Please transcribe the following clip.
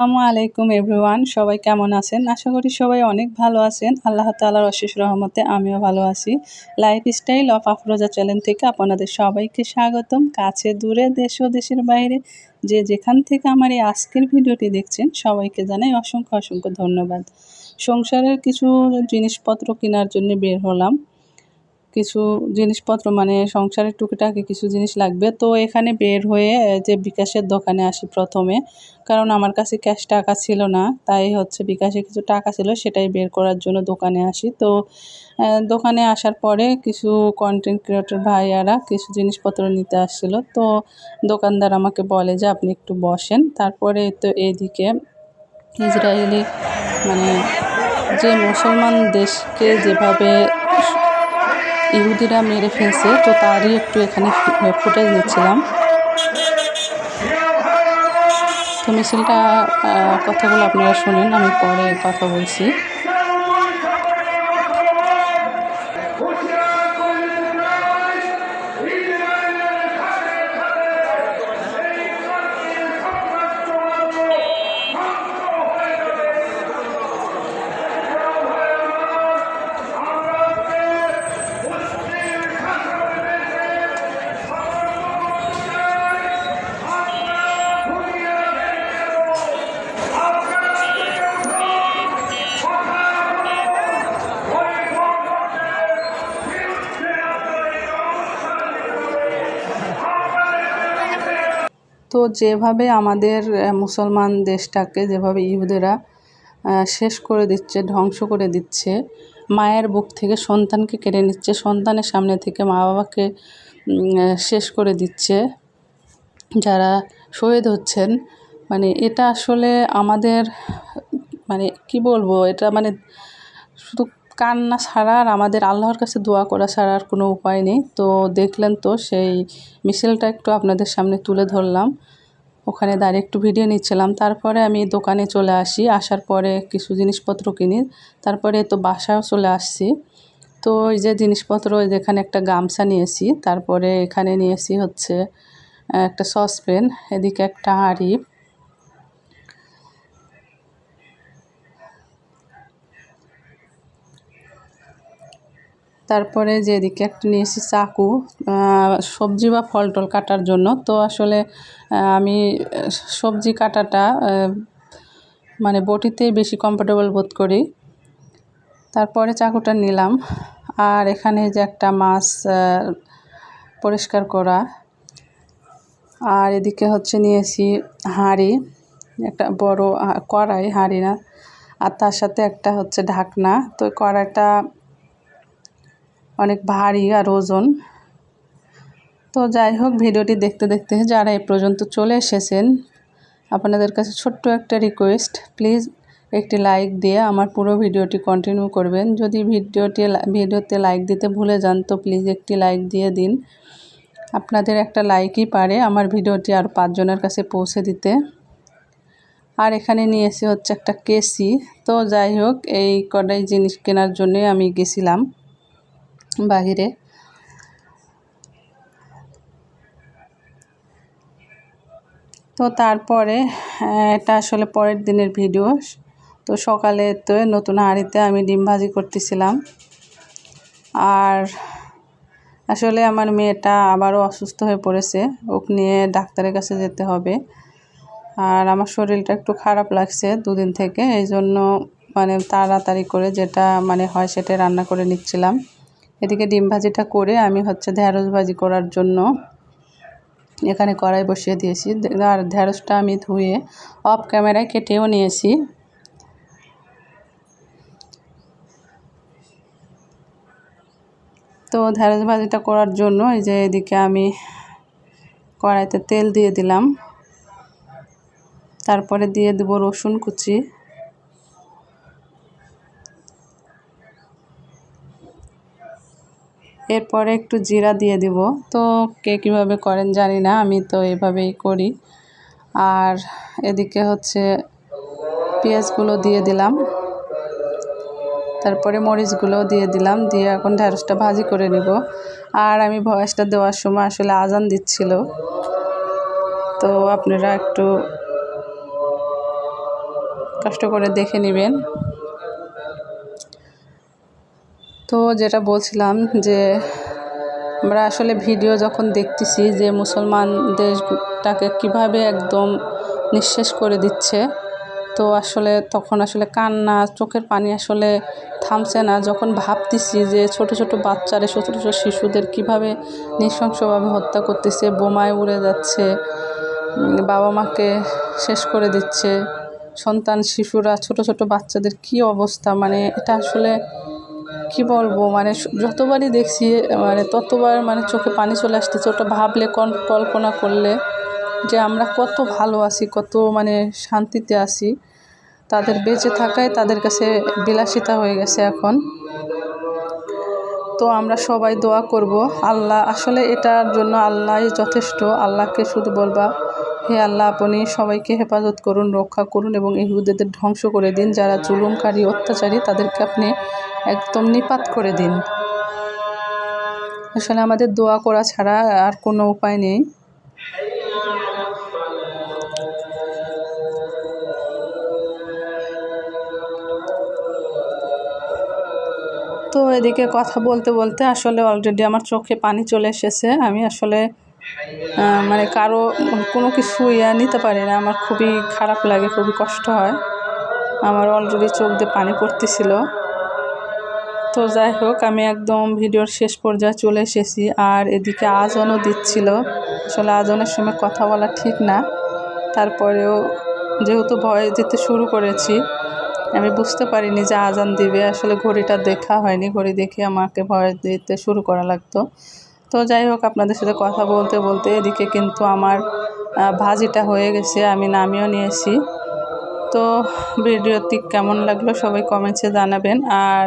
আসসালামু আলাইকুম এভরিওয়ান, সবাই কেমন আছেন? আশা করি সবাই অনেক ভালো আছেন। আল্লাহ তালার অশেষ রহমতে আমিও ভালো আছি। Life style of Afroza channel থেকে আপনাদের সবাইকে স্বাগতম। কাছে দূরে, দেশ ও দেশের বাইরে যে যেখান থেকে আমার এই আজকের ভিডিওটি দেখছেন, সবাইকে জানাই অসংখ্য অসংখ্য ধন্যবাদ। সংসারের কিছু জিনিসপত্র কেনার জন্য বের হলাম। কিছু জিনিসপত্র মানে সংসারের টুকিটাকি কিছু জিনিস লাগবে। তো এখানে বের হয়ে যে বিকাশের দোকানে আসি প্রথমে, কারণ আমার কাছে ক্যাশ টাকা ছিল না, তাই হচ্ছে বিকাশে কিছু টাকা ছিল সেটাই বের করার জন্য দোকানে আসি। তো দোকানে আসার পরে কিছু কন্টেন্ট ক্রিয়েটর ভাইয়ারা কিছু জিনিসপত্র নিতে আসছিল। তো দোকানদার আমাকে বলে যে, আপনি একটু বসেন। তারপরে তো এইদিকে ইসরায়েলি মানে যে মুসলমান দেশকে যেভাবে ইহুদিরা মেরে ফেলছে, তো তারই একটু এখানে ফুটেজ নিচ্ছিলাম। তো মিছিলটা কথাগুলো আপনারা শুনেন, আমি পরে কথা বলছি। তো যেভাবে আমাদের মুসলমান দেশটাকে যেভাবে ইহুদেরা শেষ করে দিচ্ছে, ধ্বংস করে দিচ্ছে, মায়ের বুক থেকে সন্তানকে কেড়ে নিচ্ছে, সন্তানের সামনে থেকে মা বাবাকে শেষ করে দিচ্ছে, যারা শহীদ হচ্ছেন মানে এটা আসলে আমাদের মানে কি বলব, এটা মানে শুধু কান্না ছাড়া আর আমাদের আল্লাহর কাছে দোয়া করা ছাড়া আর কোনো উপায় নেই। তো দেখলেন তো সেই মিছিলটা একটু আপনাদের সামনে তুলে ধরলাম। ওখানে দাঁড়িয়ে একটু ভিডিও নিচ্ছিলাম। তারপরে আমি দোকানে চলে আসি। আসার পরে কিছু জিনিসপত্র কিনি। তারপরে তো বাসায়ও চলে আসছি। তো ওই যে জিনিসপত্র যেখানে একটা গামছা নিয়েছি। তারপরে এখানে নিয়েছি হচ্ছে একটা সসপ্যান এদিকে একটা হাঁড়ি তারপরে যে এদিকে একটা নিয়েছি চাকু সবজি বা ফল টল কাটার জন্য। তো আসলে আমি সবজি কাটাটা মানে বটিতেই বেশি কমফোর্টেবল বোধ করি। তারপরে চাকুটা নিলাম। আর এখানে যে একটা মাছ পরিষ্কার করা। আর এদিকে হচ্ছে নিয়েছি হাঁড়ি, একটা বড় কড়াই, হাঁড়ি না। আর তার সাথে একটা হচ্ছে ঢাকনা। তো কড়াইটা অনেক ভারী আর ওজন। তো যাই হোক, ভিডিওটি দেখতে দেখতে যারা এ পর্যন্ত চলে এসেছেন, আপনাদের কাছে ছোট্ট একটা রিকোয়েস্ট প্লিজ একটি লাইক দিয়ে আমার পুরো ভিডিওটি কন্টিনিউ করবেন। যদি ভিডিওটি ভিডিওতে লাইক দিতে ভুলে যান, তো প্লিজ একটি লাইক দিয়ে দিন। আপনাদের একটা লাইকই পারে আমার ভিডিওটি আর পাঁচজনের কাছে পৌঁছে দিতে। আর এখানে নিয়েছি হচ্ছে একটা কেসি। তো যাই হোক, এই কটাই জিনিস কেনার জন্যই আমি গেছিলাম। বাহিরে। তো তারপরে এটা আসলে পরের দিনের ভিডিও। তো সকালে তো নতুন হাঁড়িতে আমি ডিম ভাজি করতেছিলাম। আর আসলে আমার মেয়েটা আবারও অসুস্থ হয়ে পড়েছে। ওকে নিয়ে ডাক্তারের কাছে যেতে হবে। আর আমার শরীরটা একটু খারাপ লাগছে দুদিন থেকে। এই জন্য মানে তাড়াতাড়ি করে যেটা মানে হয় সেটা রান্না করে নিচ্ছিলাম। এদিকে ডিম ভাজিটা করে আমি হচ্ছে ঢ্যাঁড়স ভাজি করার জন্য এখানে কড়াই বসিয়ে দিয়েছি। আর ঢ্যাঁড়সটা আমি ধুয়ে অফ ক্যামেরায় কেটেও নিয়েছি। তো ঢ্যাঁড়স ভাজিটা করার জন্য এই যে এদিকে আমি কড়াইতে তেল দিয়ে দিলাম। তারপরে দিয়ে দেবো রসুন কুচি। এরপরে একটু জিরা দিয়ে দিব। তো কে কীভাবে করেন জানি না, আমি তো এভাবেই করি। আর এদিকে হচ্ছে পেঁয়াজগুলো দিয়ে দিলাম। তারপরে মরিচগুলোও দিয়ে দিলাম, দিয়ে এখন ঢ্যাঁড়সটা ভাজি করে নিব। আর আমি ভয়েসটা দেওয়ার সময় আসলে আজান দিচ্ছিল। তো আপনারা একটু কষ্ট করে দেখে নেবেন। তো যেটা বলছিলাম যে, আমরা আসলে ভিডিও যখন দেখতেছি যে মুসলমান দেশটাকে কীভাবে একদম নিঃশেষ করে দিচ্ছে, তো আসলে তখন আসলে কান্না, চোখের পানি আসলে থামছে না। যখন ভাবতেছি যে ছোট ছোট বাচ্চারা, ছোট ছোট শিশুদের কীভাবে নৃশংসভাবে হত্যা করতেছে, বোমায় উড়ে যাচ্ছে, বাবা মাকে শেষ করে দিচ্ছে, সন্তান, শিশুরা, ছোট ছোট বাচ্চাদের কি অবস্থা মানে এটা আসলে কি বলব? মানে যতবারই দেখছি মানে ততবার মানে চোখে পানি চলে আসতেছে। ওটা ভাবলে কল্পনা করলে যে আমরা কত ভালো আছি, কত মানে শান্তিতে আছি। তাদের বেঁচে থাকায় তাদের কাছে বিলাসিতা হয়ে গেছে এখন। তো আমরা সবাই দোয়া করব, আল্লাহ, আসলে এটার জন্য আল্লাহ যথেষ্ট। আল্লাহকে শুধু বলবা, হে আল্লাহ, আপনি সবাইকে হেফাজত করুন, রক্ষা করুন এবং ইহুদিদের ধ্বংস করে দিন। যারা জুলুমকারী, অত্যাচারী, তাদেরকে আপনি একদম নিপাত করে দিন। আসলে আমাদের দোয়া করা ছাড়া আর কোনো উপায় নেই। তো এদিকে কথা বলতে বলতে আসলে অলরেডি আমার চোখে পানি চলে এসেছে। আমি আসলে মানে কারও কোনো কিছু ইয়া নিতে পারি না। আমার খুবই খারাপ লাগে, খুবই কষ্ট হয়। আমার অলরেডি চোখ দিয়ে পানি পড়তেছিল। তো যাই হোক, আমি একদম ভিডিওর শেষ পর্যায়ে চলে এসেছি। আর এদিকে আজনও দিচ্ছিল। আসলে আজনের সময় কথা বলা ঠিক না। তারপরেও যেহেতু ভয় দিতে শুরু করেছি, আমি বুঝতে পারিনি যে আজান দিবে। আসলে ঘড়িটা দেখা হয়নি। ঘড়ি দেখে আমাকে ভয় দিতে শুরু করা লাগতো। তো যাই হোক, আপনাদের সাথে কথা বলতে বলতে এদিকে কিন্তু আমার ভাজিটা হয়ে গেছে। আমি নামিয়েও নিয়েছি। তো ভিডিওটি কেমন লাগল সবাই কমেন্টসে জানাবেন। আর